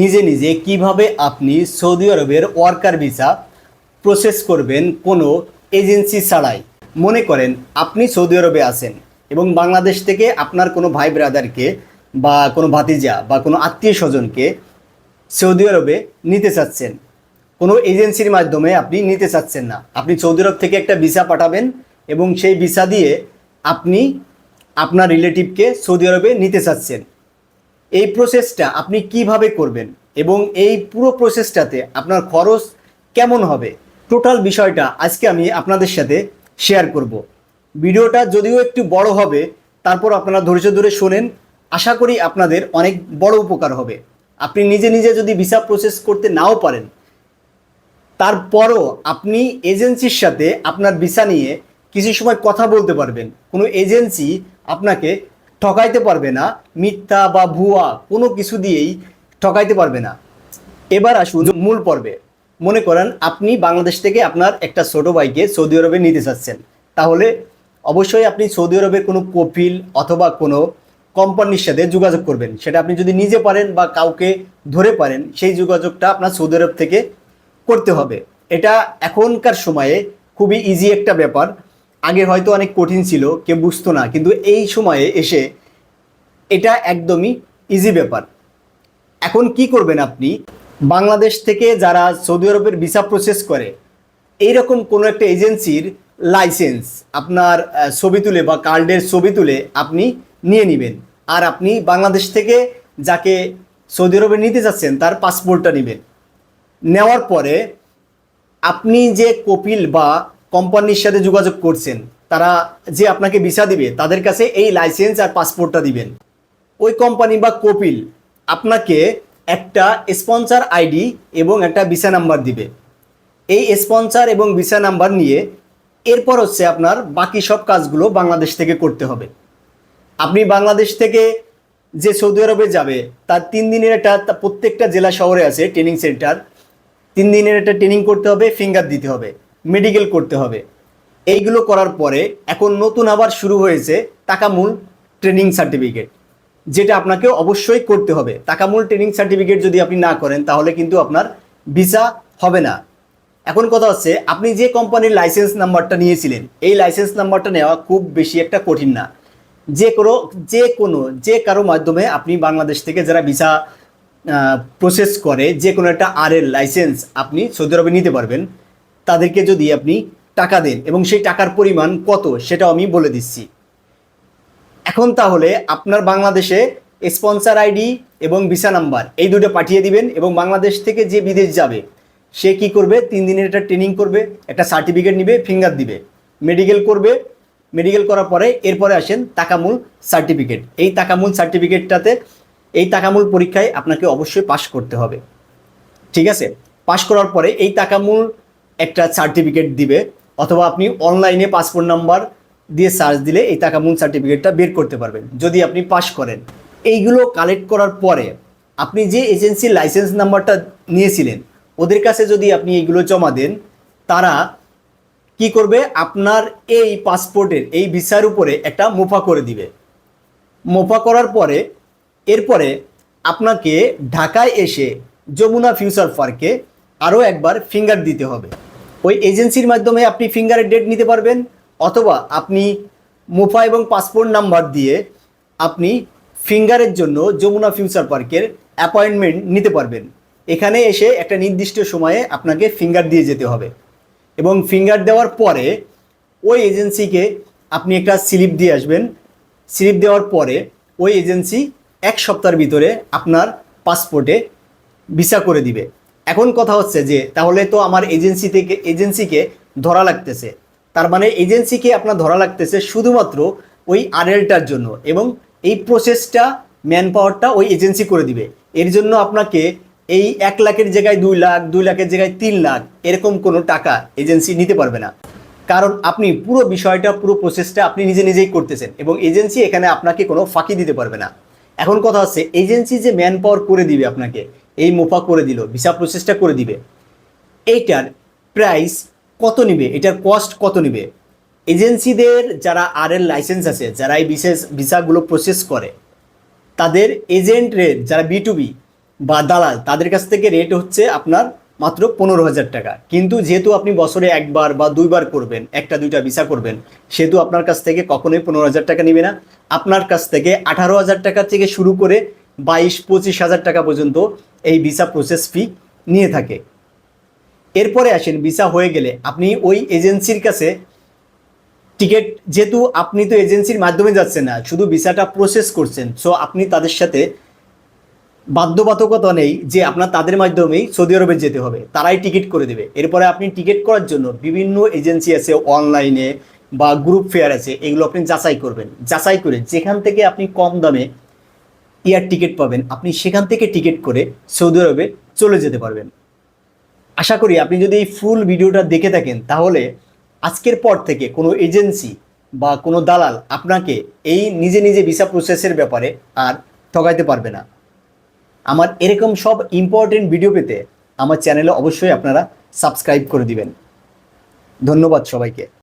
নিজে নিজে কীভাবে আপনি সৌদি আরবের ওয়ার্কার ভিসা প্রসেস করবেন কোনো এজেন্সি ছাড়াই? মনে করেন আপনি সৌদি আরবে আছেন এবং বাংলাদেশ থেকে আপনার কোনো ভাই ব্রাদারকে বা কোনো ভাতিজা বা কোনো আত্মীয় স্বজনকে সৌদি আরবে নিতে চাচ্ছেন। কোনো এজেন্সির মাধ্যমে আপনি নিতে চাচ্ছেন না। আপনি সৌদি আরব থেকে একটা ভিসা পাঠাবেন এবং সেই ভিসা দিয়ে আপনি আপনার রিলেটিভকে সৌদি আরবে নিতে চাচ্ছেন। এই প্রসেসটা আপনি কীভাবে করবেন এবং এই পুরো প্রসেসটাতে আপনার খরচ কেমন হবে? টোটাল বিষয়টা আজকে আমি আপনাদের সাথে শেয়ার করব। ভিডিওটা যদিও একটু বড় হবে, তারপর আপনারা ধৈর্য ধরে শোনেন। আশা করি আপনাদের অনেক বড় উপকার হবে। আপনি নিজে নিজে যদি ভিসা প্রসেস করতে নাও পারেন, তারপরও আপনি এজেন্সির সাথে আপনার ভিসা নিয়ে কিছু সময় কথা বলতে পারবেন। কোনো এজেন্সি আপনাকে ঠকাইতে পারবে না, মিথ্যা বা ভুয়া কোনো কিছু দিয়েই ঠকাইতে পারবে না। এবার আসুন মূল পর্বে। মনে করেন আপনি বাংলাদেশ থেকে আপনার একটা ছোট ভাইকে সৌদি আরবে নিতে চাচ্ছেন। তাহলে অবশ্যই আপনি সৌদি আরবের কোনো কপিল অথবা কোনো কোম্পানির সাথে যোগাযোগ করবেন। সেটা আপনি যদি নিজে পারেন বা কাউকে ধরে পারেন, সেই যোগাযোগটা আপনার সৌদি আরব থেকে করতে হবে। এটা এখনকার সময়ে খুবই ইজি একটা ব্যাপার। আগে হয়তো অনেক কঠিন ছিল, কেউ বুঝতো না, কিন্তু এই সময়ে এসে এটা একদমই ইজি ব্যাপার। এখন কি করবেন আপনি? বাংলাদেশ থেকে যারা সৌদি আরবের ভিসা প্রসেস করে, এইরকম কোনো একটা এজেন্সির লাইসেন্স আপনার ছবি তুলে বা কার্ডের ছবি তুলে আপনি নিয়ে নেবেন। আর আপনি বাংলাদেশ থেকে যাকে সৌদি আরবে নিতে যাচ্ছেন, তার পাসপোর্টটা নেবেন। নেওয়ার পরে আপনি যে কপিল বা কোম্পানির সাথে যোগাযোগ করছেন, তারা যে আপনাকে ভিসা দিবে, তাদের কাছে এই লাইসেন্স আর পাসপোর্টটা দিবেন। ওই কোম্পানি বা কপিল আপনাকে একটা স্পন্সার আইডি এবং একটা ভিসা নাম্বার দিবে। এই স্পন্সার এবং ভিসা নাম্বার নিয়ে এরপর হচ্ছে আপনার বাকি সব কাজগুলো বাংলাদেশ থেকে করতে হবে। আপনি বাংলাদেশ থেকে যে সৌদি আরবে যাবে, তার তিন দিনের একটা প্রত্যেকটা জেলা শহরে আছে ট্রেনিং সেন্টার তিন দিনের একটা ট্রেনিং করতে হবে ফিঙ্গার দিতে হবে। মেডিকেল করতে হবে। এইগুলো করার পরে এখন নতুন আবার শুরু হয়েছে তাকামূল ট্রেনিং সার্টিফিকেট যেটা আপনাকে অবশ্যই করতে হবে। তাকামূল ট্রেনিং সার্টিফিকেট যদি আপনি না করেন, তাহলে কিন্তু আপনার ভিসা হবে না। এখন কথা হচ্ছে, আপনি যে কোম্পানির লাইসেন্স নাম্বারটা নিয়েছিলেন, এই লাইসেন্স নাম্বারটা নেওয়া খুব বেশি একটা কঠিন না। যে কোনো যে কোনো, যে কারও মাধ্যমে আপনি বাংলাদেশ থেকে যারা ভিসা প্রসেস করে, যে কোনো একটা আর এর লাইসেন্স আপনি সৌদি আরবে নিতে পারবেন। তাদেরকে যদি আপনি টাকা দেন এবং সেই টাকার পরিমাণ কত সেটাও আমি বলে দিচ্ছি। এখন তাহলে আপনার বাংলাদেশে স্পন্সর আইডি এবং ভিসা নাম্বার এই দুটো পাঠিয়ে দিবেন এবং বাংলাদেশ থেকে যে বিদেশ যাবে, সে কি করবে? তিন দিনের একটা ট্রেনিং করবে, একটা সার্টিফিকেট নিবে ফিঙ্গার দিবে। মেডিকেল করবে মেডিকেল করার পরে এরপরে আসেন তাকামূল সার্টিফিকেট এই তাকামূল সার্টিফিকেটটাতে এই তাকামূল পরীক্ষায় আপনাকে অবশ্যই পাশ করতে হবে। ঠিক আছে? পাশ করার পরে এই তাকামূল একটা সার্টিফিকেট দিবে, অথবা আপনি অনলাইনে পাসপোর্ট নাম্বার দিয়ে সার্চ দিলে এই তাকামূল সার্টিফিকেটটা বের করতে পারবেন, যদি আপনি পাশ করেন। এইগুলো কালেক্ট করার পরে আপনি যে এজেন্সির লাইসেন্স নাম্বারটা নিয়েছিলেন, ওদের কাছে যদি আপনি এইগুলো জমা দেন, তারা কি করবে? আপনার এই পাসপোর্টের এই ভিসার উপরে একটা মোফা করে দিবে। মোফা করার পরে, এরপরে আপনাকে ঢাকায় এসে যমুনা ফিউচার পার্কে আরও একবার ফিঙ্গার দিতে হবে। ওই এজেন্সির মাধ্যমে আপনি ফিঙ্গারের ডেট নিতে পারবেন, অথবা আপনি মুফা এবং পাসপোর্ট নাম্বার দিয়ে আপনি ফিঙ্গারের জন্য যমুনা ফিউচার পার্কের অ্যাপয়েন্টমেন্ট নিতে পারবেন। এখানে এসে একটা নির্দিষ্ট সময়ে আপনাকে ফিঙ্গার দিয়ে যেতে হবে। এবং ফিঙ্গার দেওয়ার পরে ওই এজেন্সিকে আপনি একটা স্লিপ দিয়ে আসবেন। স্লিপ দেওয়ার পরে ওই এজেন্সি এক সপ্তাহের ভিতরে আপনার পাসপোর্টে ভিসা করে দিবে। এখন কথা হচ্ছে যে তাহলে তো আমার এজেন্সি থেকে এজেন্সিকে ধরা লাগতেছে। তার মানে এজেন্সিকে আপনার ধরা লাগতেছে শুধুমাত্র ওই আরএলটার জন্য এবং এই প্রসেসটা ম্যান পাওয়ারটা ওই এজেন্সি করে দিবে। এর জন্য আপনাকে এই এক লাখের জায়গায় দুই লাখ, দুই লাখের জায়গায় তিন লাখ এরকম কোনো টাকা এজেন্সি নিতে পারবে না। কারণ আপনি পুরো বিষয়টা, পুরো প্রসেসটা আপনি নিজে নিজেই করতেছেন এবং এজেন্সি এখানে আপনাকে কোনো ফাঁকি দিতে পারবে না। এখন কথা হচ্ছে এজেন্সি যে ম্যান পাওয়ার করে দিবে আপনাকে এই মোফা করে দিল, ভিসা প্রসেসটা করে দিবে। এইটার প্রাইস কত নিবে? এটার কস্ট কত নিবে? এজেন্সিদের যারা আর এর লাইসেন্স আছে, যারা এই বিশেষ ভিসাগুলো প্রসেস করে, তাদের এজেন্ট রেট যারা বি টু বি বা দালাল, তাদের কাছ থেকে রেট হচ্ছে আপনার মাত্র পনেরো হাজার টাকা। কিন্তু যেহেতু আপনি বছরে একবার বা দুইবার করবেন, একটা দুইটা ভিসা করবেন, সেহেতু আপনার কাছ থেকে কখনোই পনেরো হাজার টাকা নেবে না। আপনার কাছ থেকে আঠারো হাজার টাকা থেকে শুরু করে বাইশ পঁচিশ হাজার টাকা পর্যন্ত এই ভিসা প্রসেস ফি নিয়ে থাকে। এরপরে আসেন, ভিসা হয়ে গেলে আপনি ওই এজেন্সির কাছে টিকিট, যেহেতু আপনি তো এজেন্সির মাধ্যমে যাচ্ছেন না, শুধু ভিসাটা প্রসেস করছেন সো আপনি তাদের সাথে বাধ্যবাধকতা নেই যে আপনার তাদের মাধ্যমেই সৌদি আরবে যেতে হবে, তারাই টিকিট করে দেবে। এরপরে আপনি টিকিট করার জন্য বিভিন্ন এজেন্সি আছে, অনলাইনে বা গ্রুপ ফেয়ার আছে, এগুলো আপনি যাচাই করবেন। যাচাই করে যেখান থেকে আপনি কম দামে এয়ার টিকিট পাবেন। আপনি সেখান থেকে টিকিট করে সৌদি আরবে চলে যেতে পারবেন। আশা করি আপনি যদি এই ফুল ভিডিওটা দেখে থাকেন, তাহলে আজকের পর থেকে কোনো এজেন্সি বা কোনো দালাল আপনাকে এই নিজে নিজে ভিসা প্রসেসের ব্যাপারে আর ঠকাইতে পারবে না। আমার এরকম সব ইম্পর্টেন্ট ভিডিও পেতে আমার চ্যানেলে অবশ্যই আপনারা সাবস্ক্রাইব করে দিবেন। ধন্যবাদ সবাইকে।